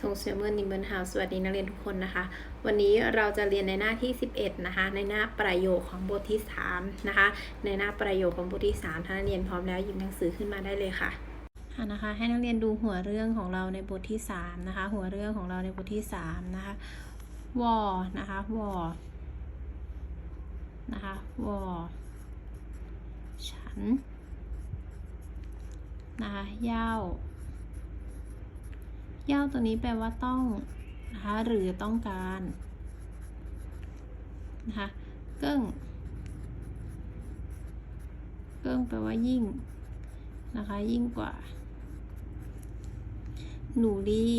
ทงเซเมอร์นิมเบิลฮาวสวัสดีนักเรียนทุกคนนะคะ วันนี้เราจะเรียนในหน้าที่ 11 นะคะ ในหน้าประโยคของบทที่ 3 นะคะ ในหน้าประโยคของบทที่ 3 ถ้านักเรียนพร้อมแล้วหยิบหนังสือขึ้นมาได้เลยค่ะอะนะคะ ให้นักเรียนดูหัวเรื่องของเราในบทที่ 3 นะคะ หัวเรื่องของเราในบทที่ 3 นะคะวอนะคะวอนะคะวอฉันนะคะเย้า ย้าตัวนี้แปลว่าต้องนะคะหรือต้องการนะคะเกิ้งเกิ้งแปลว่ายิ่งนะคะยิ่งกว่า หนูรี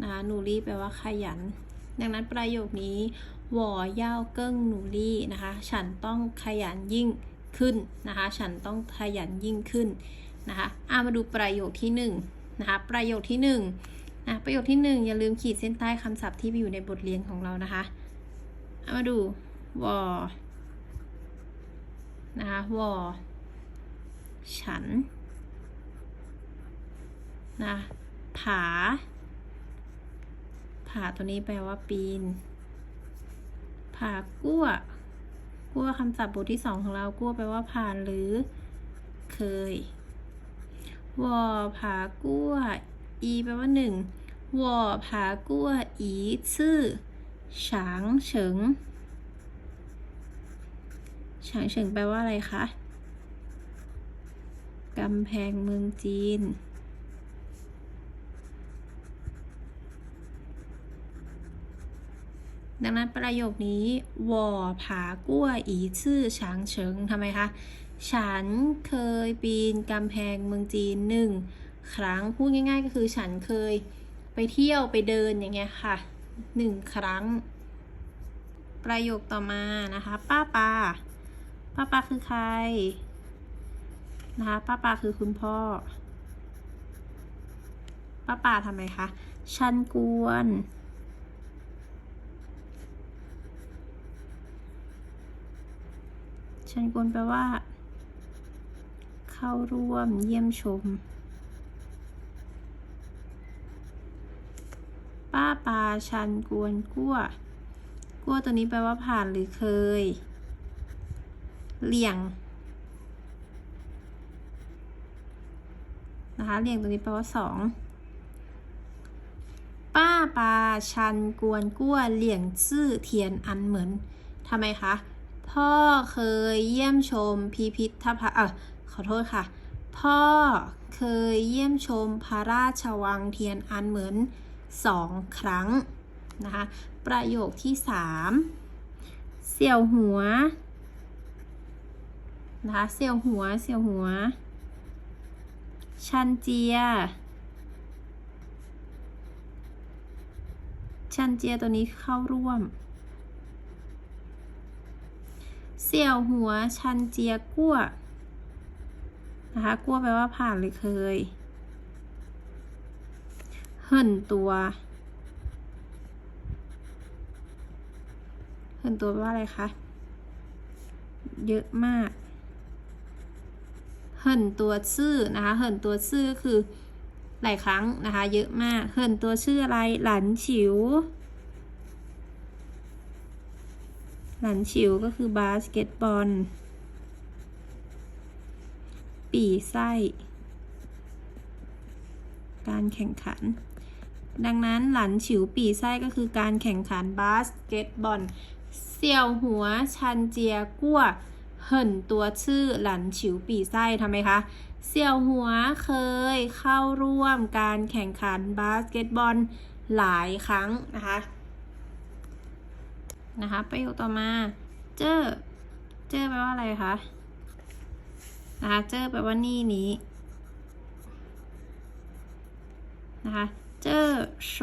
นะคะหนูรีแปลว่าขยัน ดังนั้นประโยคนี้หว่อย่าเกิ้งหนูรีนะคะ ฉันต้องขยันยิ่งขึ้นนะคะ ฉันต้องขยันยิ่งขึ้นนะคะอามาดูประโยคที่หนึ่ง นะคะประโยคที่หนึ่งนะประโยคที่หนึ่งอย่าลืมขีดเส้นใต้คำศัพท์ที่มีอยู่ในบทเรียนของเรานะคะเอามาดูวอนะคะวอฉันนะผาผาตัวนี้แปลว่าปีนผากั้วกั้วคำศัพท์บทที่สองของเรากั้วแปลว่าผ่านหรือเคย วอผากั้วอีแปลว่าหนึ่งวอผากั้วอีซื่อฉางเฉิงฉางเฉิงแปลว่าอะไรคะกำแพงเมืองจีน ดังนั้นประโยคนี้วอผากั้วอีซื่อฉางเฉิงทำไมคะ ฉันเคยปีนกำแพงเมืองจีนหนึ่งครั้ง พูดง่าย ๆ ก็คือฉันเคยไปเที่ยวไปเดินอย่างเงี้ยค่ะหนึ่งครั้ง ประโยคต่อมานะคะ ป้าปาป้าปาคือใครนะคะป้าปาคือคุณพ่อ ป้าปาทำไมคะชันกวน ชันกวนแปลว่า เข้าร่วมเยี่ยมชม ป้าปาชันกวนกั้วกั้วตัวนี้แปลว่าผ่านหรือเคย เลี่ยง นะคะเลี่ยงตัวนี้แปลว่าสองป้าปาชันกวนกั้วเลี่ยงซื่อเทียนอันเหมือนทำไมคะ พ่อเคยเยี่ยมชมพิพิธภัณฑ์เออ ขอโทษค่ะ พ่อเคยเยี่ยมชมพระราชวังเทียนอันเหมือนสองครั้งนะคะ ประโยคที่สามเสี่ยวหัวนะคะเสี่ยวหัวเสี่ยวหัว ชันเจีย ชันเจียตัวนี้เข้าร่วม เสี่ยวหัวชันเจียกั้ว นะคะกั้วแปลว่าผ่านหรือเคยเหินตัวเหินตัวแปลว่าอะไรคะเยอะมากเหินตัวชื่อนะคะเหินตัวชื่อคือหลายครั้งนะคะ เยอะมากเหินตัวชื่ออะไรหลันฉิว หลันฉิวก็คือบาสเกตบอล ปีไส้ การแข่งขัน ดังนั้นหลันฉิวปีไส้ก็คือการแข่งขันบาสเกตบอลเสี่ยวหัวชันเจียกั้วเหินตัวชื่อหลันฉิวปีไส้ทำไมคะเสี่ยวหัวเคยเข้าร่วมการแข่งขันบาสเกตบอลหลายครั้งนะคะนะคะประโยคต่อมา เจอเจอแปลว่าอะไรคะ นะคะเจอแปลว่านี่นี้นะคะเจอโช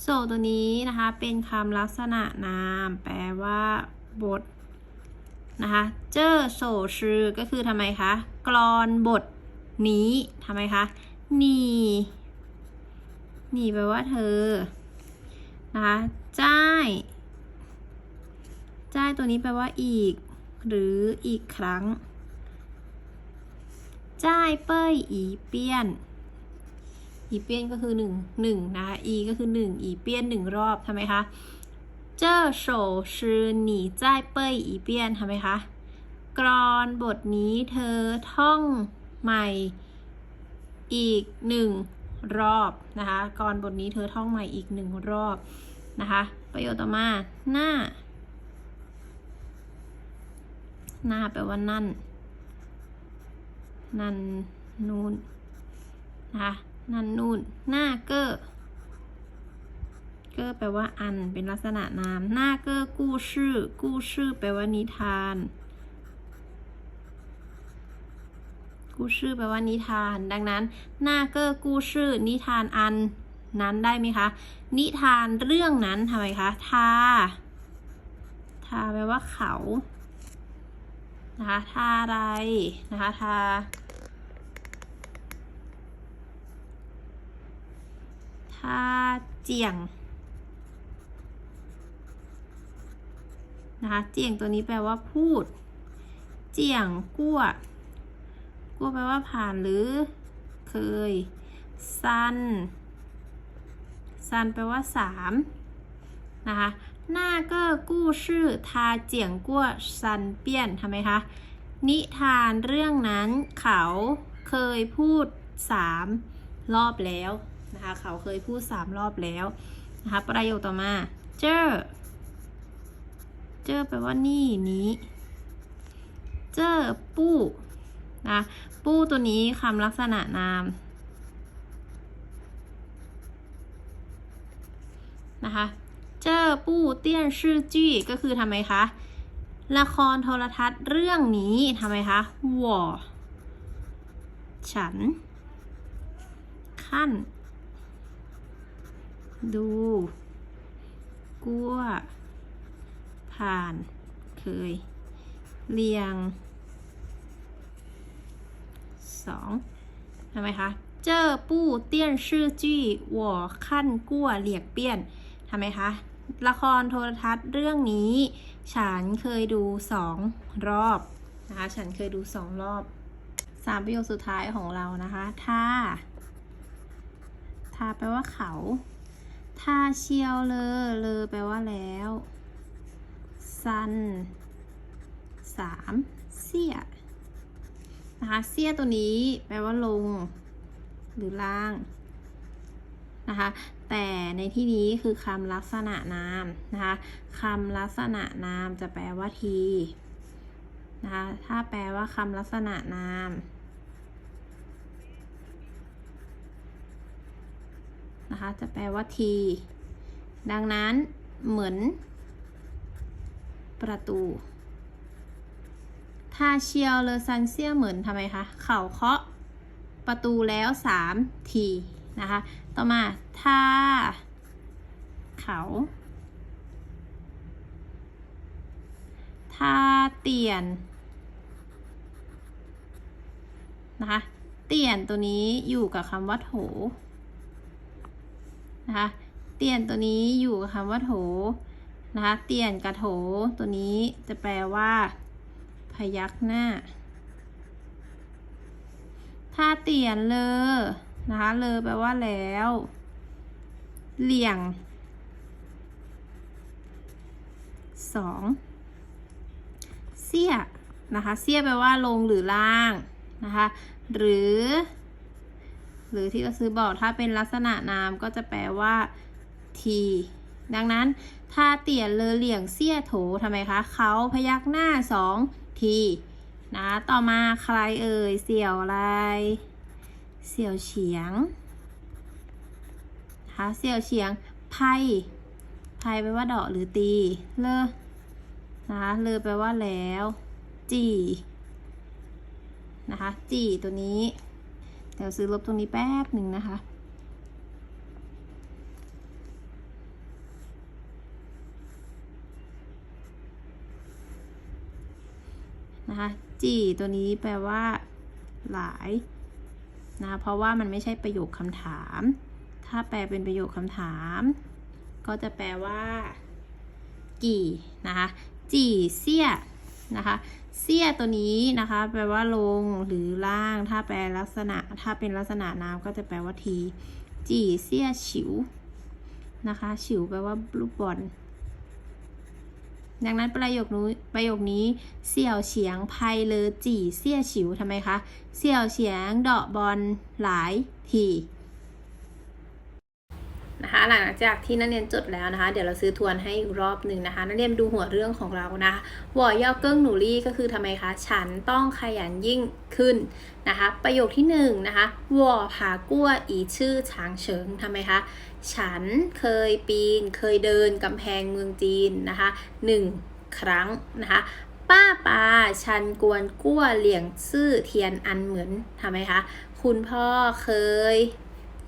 โซตัวนี้นะคะเป็นคำลักษณะนาม แปลว่าบทนะคะเจอโซชื่อก็คือทำไมคะกรอนบทนี้ทำไมคะนี่นี่แปลว่าเธอนะคะจ้าย ใช่ตัวนี้แปลว่าอีก หรืออีกครั้งจ่ายเป้ยอีเปี้ยน อีเปี้ยนก็คือหนึ่งหนึ่งนะคะอีก็คือหนึ่งอีเปี้ยนหนึ่งรอบทำไมคะ เจ้าโฉชือหนีจ่ายเป้ยอีเปี้ยนทำไมคะ กรอนบทนี้เธอท่องใหม่อีกหนึ่งรอบนะคะ กรอนบทนี้เธอท่องใหม่อีกหนึ่งรอบนะคะ ประโยชน์ต่อมาหน้า หน้าแปลว่านั่น นั่นนู่นนะคะนั่นนู่น หน้าเกอเกอแปลว่าอัน เป็นลักษณะนาม หน้าเกอกู้ชื่อ กู้ชื่อแปลว่านิทาน กู้ชื่อแปลว่านิทาน ดังนั้น หน้าเกอกู้ชื่อ นิทานอันนั้นได้ไหมคะ นิทานเรื่องนั้นทำไมคะ ทา ทาแปลว่าเขา นะคะ ทาอะไรนะคะ ทา ทาเจียง นะคะ เจียงตัวนี้แปลว่าพูด เจียงกั้ว กั้วแปลว่าผ่านหรือเคยซันซันแปลว่าสามนะคะ หน้าก็กู้ชื่อทาเจียงกั้วซันเปี้ยนทำไมคะ นิทานเรื่องนั้นเขาเคยพูดสามรอบแล้วนะคะเขาเคยพูดสามรอบแล้วนะคะประโยคต่อมา เจอเจอแปลว่านี่นี้ เจอปู้นะปู้ตัวนี้คำลักษณะนามนะคะ เจอปู้เตี้ยนซื่อจี้ก็คือทำไมคะ ละครโทรทัศน์เรื่องนี้ทำไมคะวอฉัน ขั้น ดู กัวผ่าน เคย เรียงสองทำไมคะเจอปู้เตี้ยนซื่อจี้วอขั้นกั้วเหลียกเปี้ยนทำไมคะ ละครโทรทัศน์เรื่องนี้ ฉันเคยดูสองรอบนะคะฉันเคยดูสองรอบสามประโยคสุดท้ายของเรานะคะท่าท่าแปลว่าเขาท่าเชียวเลอเลอแปลว่าแล้วซันสามเสียนะคะเสียตัวนี้แปลว่าลง หรือล่าง นะคะแต่ในที่นี้คือคำลักษณะนามนะคะคำลักษณะนามจะแปลว่าทีนะคะถ้าแปลว่าคำลักษณะนามนะคะจะแปลว่าที ดังนั้นเหมือน ประตูถ้าเชียวเลอซันเซียเหมือนทำไมคะ เข่าเคาะประตูแล้วสามที นะคะ ต่อมาถ้าเขาถ้าเตียนนะคะ เตียนตัวนี้อยู่กับคำว่าโถนะคะ เตียนตัวนี้อยู่กับคำว่าโถนะคะ เตียนกับโถตัวนี้จะแปลว่า พยักหน้า ถ้าเตียนเลอ นะคะ เลอแปลว่าแล้ว เหลี่ยงสองเสี้ยนะคะ เสี้ยแปลว่าลงหรือล่างนะคะ หรือ หรือที่ก็ซื้อบอกถ้าเป็นลักษณะนามก็จะแปลว่าทีดังนั้น ถ้าเตี่ยเลอเหลี่ยงเสี้ยโถทำไมคะเขาพยักหน้าสองทีนะ ต่อมาใครเอ่ยเสี่ยวอะไร เสี่ยวเฉียงนะคะเสี่ยวเฉียงไพ่ไพ่แปลว่าดอกหรือตี เลอนะคะเลอแปลว่าแล้ว จีนะคะ จีตัวนี้ เดี๋ยวซื้อลบตรงนี้แป๊บหนึ่งนะคะนะคะจีตัวนี้แปลว่า หลาย นะเพราะว่ามันไม่ใช่ประโยคคำถาม ถ้าแปลเป็นประโยคคำถาม ก็จะแปลว่า กี่นะคะจีเสี้ยนะคะเสี้ยตัวนี้นะคะ แปลว่าลงหรือล่าง ถ้าแปลลักษณะ ถ้าเป็นลักษณะน้ำก็จะแปลว่าที จีเสี้ยฉิวนะคะฉิวแปลว่าลูกบอล ดังนั้นประโยคนี้ประโยคนี้เสี่ยวเฉียงไพเลอจีเสี่ยฉิวทำไมคะ เสี่ยวเฉียงเดาะบอลหลายที นะคะ หลังจากที่นักเรียนจดแล้วนะคะ เดี๋ยวเราซื้อทวนให้อีกรอบหนึ่งนะคะนักเรียนดูหัวเรื่องของเรานะวอย่อเกิ้งหนูรี่ก็คือทำไมคะ ฉันต้องขยันยิ่งขึ้นนะคะ ประโยคที่หนึ่งนะคะวอผากั้วอีชื่อช้างเฉิงทำไมคะ ฉันเคยปีน เคยเดินกำแพงเมืองจีนนะคะหนึ่งครั้งนะคะป้าปาชันกวนกั้วเหลี่ยงซื่อเทียนอันเหมือนทำไมคะ คุณพ่อเคย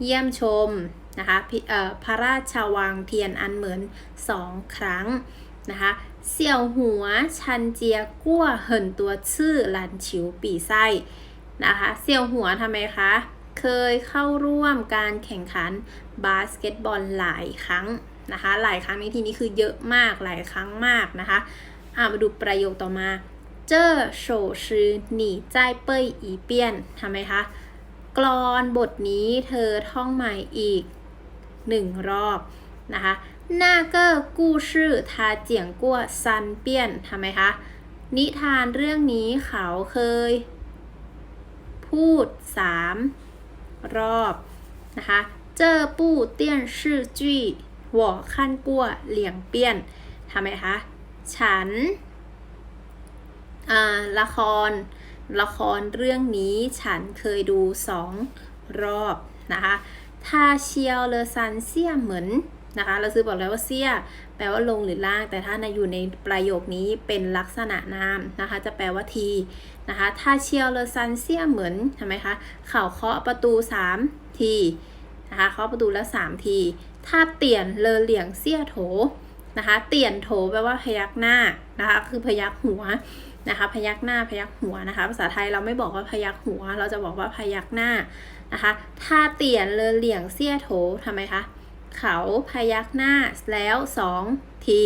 เยี่ยมชม นะคะพระราชวังเทียนอันเหมือนสองครั้งนะคะเสี่ยวหัวชันเจียกั้วเหินตัวชื่อหลันฉิวปีไส้นะคะเสี่ยวหัวทำไมคะ เคยเข้าร่วมการแข่งขันบาสเกตบอลหลายครั้งนะคะหลายครั้งในที่นี้คือเยอะมากหลายครั้งมากนะคะอ่ามาดูประโยคต่อมา เจ้อโฉชื่อหนีใจเป้ยอีเปียนทำไมคะกรอนบทนี้เธอท่องใหม่อีก หนึ่งรอบนะคะหน้าก็กู้ชื่อทาเจียงกั้วซันเปี้ยนทำไมคะ นิทานเรื่องนี้เขาเคย พูดสามรอบนะคะเจอปู้เตี้ยนชื่อจี้หัวขั้นกั้วเหลียงเปี้ยนทำไมคะ ฉันละคร ละครเรื่องนี้ฉันเคยดูสองรอบนะคะ ถ้าเชียวเลอซันเซียเหมือนนะคะ เราซื้อบอกแล้วว่าเซียแปลว่าลงหรือล่าง แต่ถ้าในอยู่ในประโยคนี้เป็นลักษณะนามนะคะ จะแปลว่าทีนะคะถ้าเชียวเลอซันเซียเหมือนทำไมคะเข่าเคาะประตู 3 ทีนะคะเคาะประตูแล้ว 3 ทีถ้าเตียนเลอเหลียงเซียโถนะคะเตียนโถแปลว่าพยักหน้านะคะคือพยักหัวนะคะพยักหน้าพยักหัวนะคะ ภาษาไทยเราไม่บอกว่าพยักหัว เราจะบอกว่าพยักหน้า นะคะถ้าเตียนเลอเหลี่ยงเซียโถทำไมคะ เขาพยักหน้าแล้วสองที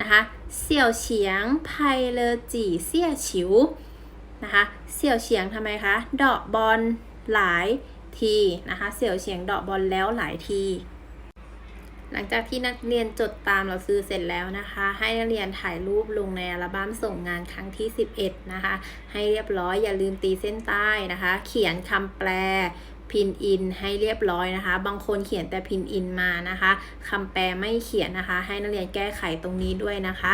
นะคะเสี่ยวเฉียงไพเลอจีเสี่ยฉิวนะคะเสี่ยวเฉียงทำไมคะดาะบอลหลายทีนะคะเสี่ยวเฉียงดาะบอลแล้วหลายทีหลังจากที่นักเรียนจดตามเราซื้อเสร็จแล้วนะคะ ให้นักเรียนถ่ายรูปลงในอัลบั้มส่งงานครั้งที่ 11 นะคะ ให้เรียบร้อยอย่าลืมตีเส้นใต้นะคะ เขียนคำแปล พินอินให้เรียบร้อยนะคะ บางคนเขียนแต่พินอินมานะคะคำแปลไม่เขียนนะคะ ให้นักเรียนแก้ไขตรงนี้ด้วยนะคะ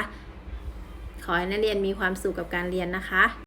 ขอให้นักเรียนมีความสุขกับการเรียนนะคะ